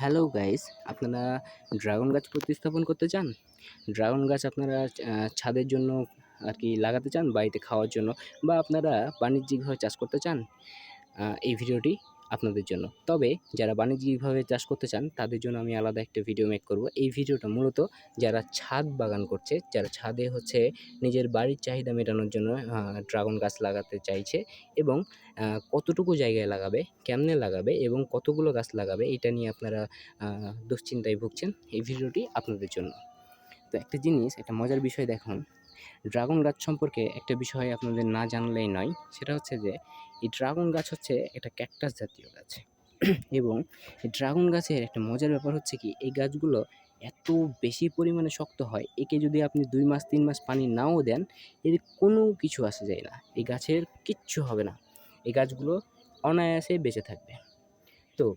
Hello guys আপনারা dragon গাছ প্রতিস্থাপন করতে চান? ড্রাগন গাছ আপনারা ছাদের জন্য আর কি লাগাতে চান, বাড়িতে খাওয়ার জন্য, বা আপনারা বাণিজ্যিকভাবে চাষ করতে চান? এই ভিডিওটি আপনাদের জন্য। তবে যারা বাণিজ্যিকভাবে চাষ করতে চান, তাদের জন্য আমি আলাদা একটা ভিডিও মেক করব। এই ভিডিওটা মূলত যারা ছাদ বাগান করছে, যারা ছাদে হচ্ছে নিজের বাড়ির চাহিদা মেটানোর জন্য ড্রাগন গাছ লাগাতে চাইছে এবং কতটুকু জায়গায় লাগাবে, কেমনে লাগাবে এবং কতগুলো গাছ লাগাবে, এটা নিয়ে আপনারা দুশ্চিন্তায় ভুগছেন এই ভিডিওটি আপনাদের জন্য। তো একটা জিনিস, একটা মজার বিষয় দেখুন। ড্রাগন গাছ সম্পর্কে একটা বিষয় আপনাদের না জানলেই নয়, সেটা হচ্ছে যে, এই ড্রাগন গাছ হচ্ছে একটা ক্যাকটাস জাতীয় গাছ। এবং এই ড্রাগন গাছের একটা মজার ব্যাপার হচ্ছে কি, এই গাছগুলো এত বেশি পরিমাণে শক্ত হয়, একে যদি আপনি দুই মাস, তিন মাস পানি নাও দেন, এর কোনো কিছু আসে যায় না। এই গাছের কিচ্ছু হবে না। এই গাছগুলো অনায়াসে বেঁচে থাকবে। তো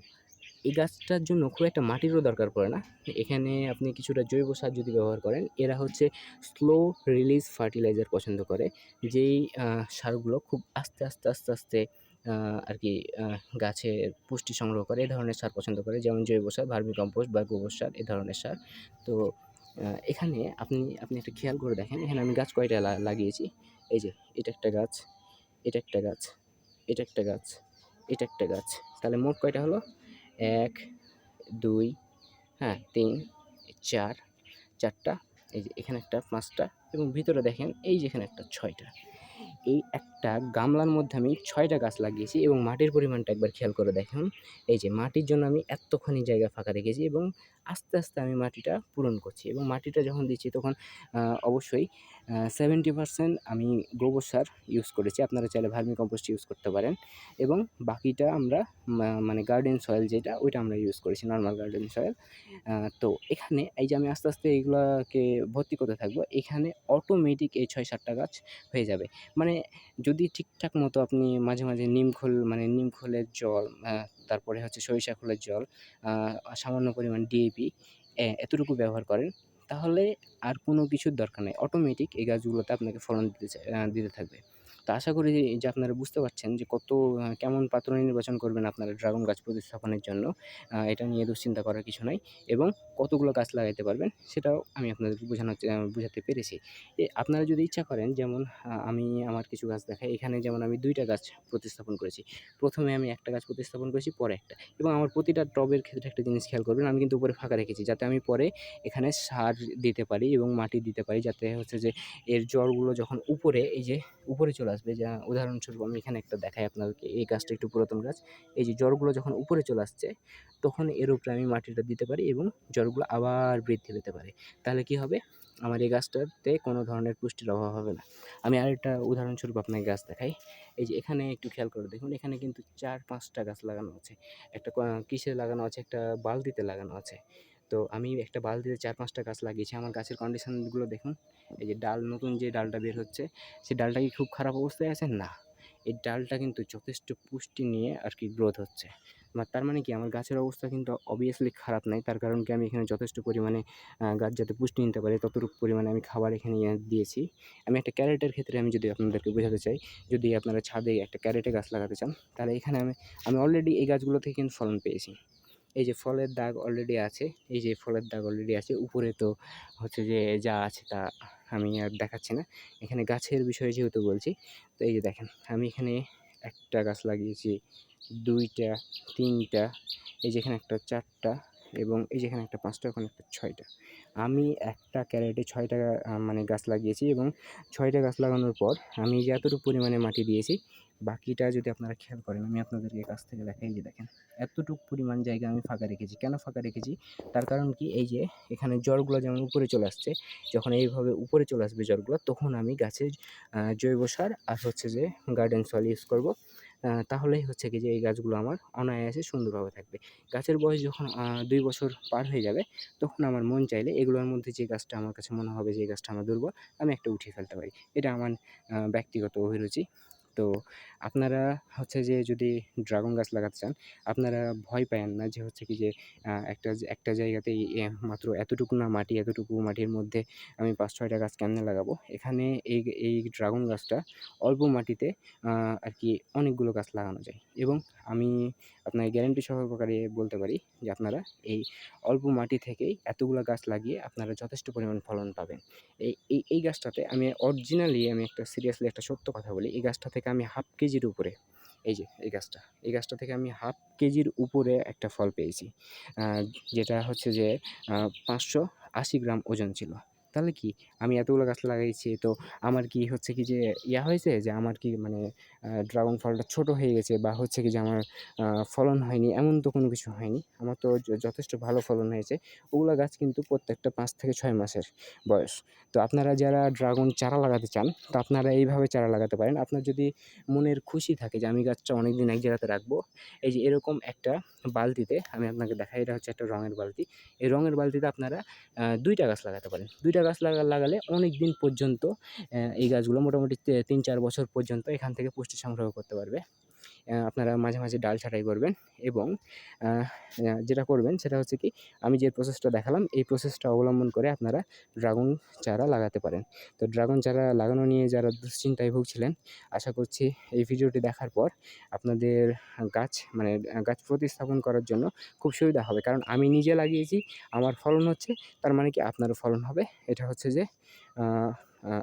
এই গাছটার জন্য খুব একটা মাটিরও দরকার পড়ে না। এখানে আপনি কিছুটা জৈব সার যদি ব্যবহার করেন, এরা হচ্ছে স্লো রিলিজ ফার্টিলাইজার পছন্দ করে, যেই সারগুলো খুব আস্তে আস্তে আস্তে আস্তে আর কি গাছের পুষ্টি সংগ্রহ করে, এ ধরনের সার পছন্দ করে, যেমন জৈব সার ভার্মি কম্পোস্ট বা গোবর সার, এ ধরনের সার। তো এখানে আপনি আপনি একটা খেয়াল করে দেখেন, এখানে আমি গাছ কয়টা লাগিয়েছি, এই যে, এটা একটা গাছ, এটা একটা গাছ, এটা একটা গাছ, এটা একটা গাছ, তাহলে মোট কয়টা হলো? এক, দুই হ্যাঁ তিন, চার, চারটা, এই যে এখানে একটা পাঁচটা এবং ভিতরে দেখেন এই যে এখানে একটা ছয়টা। এই একটা গামলার মধ্যে আমি ছয়টা গাছ লাগিয়েছি এবং মাটির পরিমাণটা একবার খেয়াল করে দেখুন। এই যে মাটির জন্য আমি এতক্ষণই জায়গা ফাঁকা রেখেছি এবং আস্তে আস্তে আমি মাটিটা পূরণ করছি এবং মাটিটা যখন দিচ্ছি তখন অবশ্যই সেভেন্টি পার্সেন্ট আমি গোবর সার ইউজ করেছি। আপনারা চাইলে ভার্মি কম্পোস্ট ইউজ করতে পারেন। এবং বাকিটা আমরা মানে গার্ডেন সয়েল যেটা, ওইটা আমরা ইউজ করেছি নর্মাল গার্ডেন সয়েল তো এখানে এই যে আমি আস্তে আস্তে এইগুলাকে ভর্তি করতে থাকব, এখানে অটোমেটিক এই ছয় সাতটা গাছ হয়ে যাবে। মানে যদি ঠিকঠাক মতো আপনি মাঝে মাঝে নিম খোল মানে নিম খোলের জল তারপরে হচ্ছে সরিষা খোলের জল সামান্য পরিমাণ ডিএপি এতটুকু ব্যবহার করেন। তাহলে আর কোনো কিছুর দরকার নেই। অটোমেটিক এই গাছগুলোতে আপনাকে ফলন দিতে দিতে থাকবে। তো আশা করি যে আপনারা বুঝতে পারছেন যে কত কেমন পাত্র নির্বাচন করবেন আপনারা ড্রাগন গাছ প্রতিস্থাপনের জন্য। এটা নিয়ে দুশ্চিন্তা করার কিছু নাই এবং কতগুলো গাছ লাগাইতে পারবেন সেটাও আমি আপনাদেরকে বোঝানোর বোঝাতে পেরেছি। আপনারা যদি ইচ্ছা করেন যেমন আমি আমার কিছু গাছ দেখাই, এখানে যেমন আমি দুইটা গাছ প্রতিস্থাপন করেছি। প্রথমে আমি একটা গাছ প্রতিস্থাপন করেছি, পরে একটা। এবং আমার প্রতিটা টবের ক্ষেত্রে একটা জিনিস খেয়াল করবেন, আমি কিন্তু উপরে ফাঁকা রেখেছি যাতে আমি পরে এখানে সার দিতে পারি এবং মাটি দিতে পারি, যাতে হচ্ছে যে এর জলগুলো যখন উপরে, এই যে উপরে চলে আসবে। যা উদাহরণস্বরূপ আমি এখানে একটা দেখাই আপনাদেরকে। এই গাছটা একটু পুরাতন গাছ। এই যে জলগুলো যখন উপরে চলে আসছে, তখন এর উপরে আমি মাটিটা দিতে পারি এবং জলগুলো আবার বৃদ্ধি পেতে পারে। তাহলে কি হবে? আমার এই গাছটাতে কোনো ধরনের পুষ্টির অভাব হবে না। আমি আরেকটা উদাহরণস্বরূপ আপনাকে গাছ দেখাই। এই যে এখানে একটু খেয়াল করে দেখুন, এখানে কিন্তু চার পাঁচটা গাছ লাগানো আছে। একটা কিসে লাগানো আছে? একটা বালতিতে লাগানো আছে। তো আমি একটা বালতিতে চার পাঁচটা গাছ লাগিয়েছি। আমার গাছের কন্ডিশনগুলো দেখুন। এই যে ডাল, নতুন যে ডালটা বের হচ্ছে, সেই ডালটা কি খুব খারাপ অবস্থায় আছে? না। এই ডালটা কিন্তু যথেষ্ট পুষ্টি নিয়ে আর কি গ্রোথ হচ্ছে তার মানে কি? আমার গাছের অবস্থা কিন্তু অবভিয়াসলি খারাপ নাই। তার কারণ কি? আমি এখানে যথেষ্ট পরিমাণে গাছ যাতে পুষ্টি নিতে পারে, ততটুকু পরিমাণে আমি খাবার এখানে ইয়ে দিয়েছি। আমি একটা ক্যারেটের ক্ষেত্রে আমি যদি আপনাদেরকে বোঝাতে চাই, যদি আপনারা ছাদে একটা ক্যারেটে গাছ লাগাতে চান, তাহলে এখানে আমি আমি অলরেডি এই গাছগুলো থেকে কিন্তু ফলন পেয়েছি। এই যে ফলের দাগ অলরেডি আছে, এই যে ফলের দাগ অলরেডি আছে, উপরে তো হচ্ছে যে যা আছে তা আমি আর দেখাচ্ছি না। এখানে গাছের বিষয়ে যেহেতু বলছি, তো এই যে দেখেন, আমি এখানে একটা গাছ লাগিয়েছি, দুইটা, তিনটা, এই যে এখানে একটা চারটা এবং এই যেখানে একটা পাঁচটা, ওখানে একটা ছয়টা। আমি একটা ক্যারেটে ছয়টা মানে গাছ লাগিয়েছি এবং ছয়টা গাছ লাগানোর পর আমি যে এতটুকু পরিমাণে মাটি দিয়েছি, বাকিটা যদি আপনারা খেয়াল করেন, আমি আপনাদেরকে কাছ থেকে দেখাই যে দেখেন, এতটুকু পরিমাণ জায়গা আমি ফাঁকা রেখেছি। কেন ফাঁকা রেখেছি? তার কারণ কি? এই যে এখানে জলগুলো যেমন উপরে চলে আসছে, যখন এইভাবে উপরে চলে আসবে জলগুলো তখন আমি গাছের জৈব সার আর হচ্ছে যে গার্ডেন সয়েল ইউজ করব। তাহলেই হচ্ছে কি যে এই গাছগুলো আমার অনায়াসে সুন্দরভাবে থাকবে। গাছের বয়স যখন দুই বছর পার হয়ে যাবে, তখন আমার মন চাইলে এগুলোর মধ্যে যে গাছটা আমার কাছে মনে হবে যে গাছটা আমার দুর্বল, আমি একটা উঠিয়ে ফেলতে পারি। এটা আমার ব্যক্তিগত অভিরুচি। তো আপনারা হচ্ছে যে যদি ড্রাগন গাছ লাগাতে চান, আপনারা ভয় পায়েন না যে হচ্ছে কি যে একটা একটা জায়গাতেই এ মাত্র এতটুকু না মাটি, এতটুকু মাটির মধ্যে আমি পাঁচ ছয়টা গাছ কেমনে লাগাবো? এখানে এই এই ড্রাগন গাছটা অল্প মাটিতে আর কি অনেকগুলো গাছ লাগানো যায় এবং আমি আপনাকে গ্যারেন্টি সহকারে বলতে পারি যে আপনারা এই অল্প মাটি থেকেই এতগুলো গাছ লাগিয়ে আপনারা যথেষ্ট পরিমাণ ফলন পাবেন। এই এই গাছটাতে আমি অরিজিনালি আমি একটা সিরিয়াসলি একটা সত্য কথা বলি। এই গাছটা থেকে আমি হাফ কেজির উপরে এই যে এই গাছটা, এই গাছটা থেকে আমি হাফ কেজির উপরে একটা ফল পেয়েছি। যেটা হচ্ছে যে পাঁচশো আশি গ্রাম ওজন ছিল। তাহলে কি আমি এতগুলো গাছ লাগাইছি তো আমার কি হচ্ছে কি যে ইয়া হয়েছে যে আমার কি মানে ড্রাগন ফলটা ছোট হয়ে গেছে বা হচ্ছে কি যে আমার ফলন হয়নি এমন তো কোনো কিছু হয়নি। আমার তো যথেষ্ট ভালো ফলন হয়েছে। ওগুলো গাছ কিন্তু প্রত্যেকটা পাঁচ থেকে ছয় মাসের বয়স। তো আপনারা যারা ড্রাগন চারা লাগাতে চান তো আপনারা এইভাবে চারা লাগাতে পারেন। আপনার যদি মনের খুশি থাকে যে আমি গাছটা অনেকদিন এক জায়গাতে রাখব, এই যে এরকম একটা বালতিতে আমি আপনাকে দেখাই এটা হচ্ছে একটা রঙের বালতি। এই রঙের বালতিতে আপনারা দুইটা গাছ লাগাতে পারেন। ২ টা গাছ লাগা, লাগালে অনেক দিন পর্যন্ত এই গাছগুলো মোটামুটি তিন ৩-৪ বছর পর্যন্ত এখান থেকে পুষ্টি সংগ্রহ করতে পারবে। আপনারা মাঝে, মাঝে ডাল ছাঁটাই করবেন এবং যেটা করবেন সেটা হচ্ছে কি আমি যে প্রসেসটা দেখালাম এই প্রসেসটা অবলম্বন করে আপনারা ড্রাগন চারা লাগাতে পারেন। তো ড্রাগন চারা লাগানো নিয়ে যারা দুশ্চিন্তায় ভুগছিলেন, আশা করছি এই ভিডিওটি দেখার পর আপনাদের গাছ মানে গাছ প্রতিস্থাপন করার জন্য খুব সুবিধা হবে। কারণ আমি নিজে লাগিয়েছি, আমার ফলন হচ্ছে, তার মানে কি আপনারও ফলন হবে। এটা হচ্ছে যে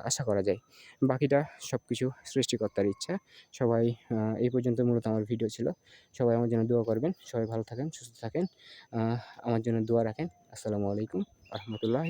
আশা করা যায়। বাকিটা সব কিছু সৃষ্টিকর্তার ইচ্ছা। সবাই এই পর্যন্ত মূলত আমার ভিডিও ছিল। সবাই আমার জন্য দোয়া করবেন। সবাই ভালো থাকেন, সুস্থ থাকেন। আমার জন্য দোয়া রাখেন। আসসালামু আলাইকুম রহমতুল্লাহ।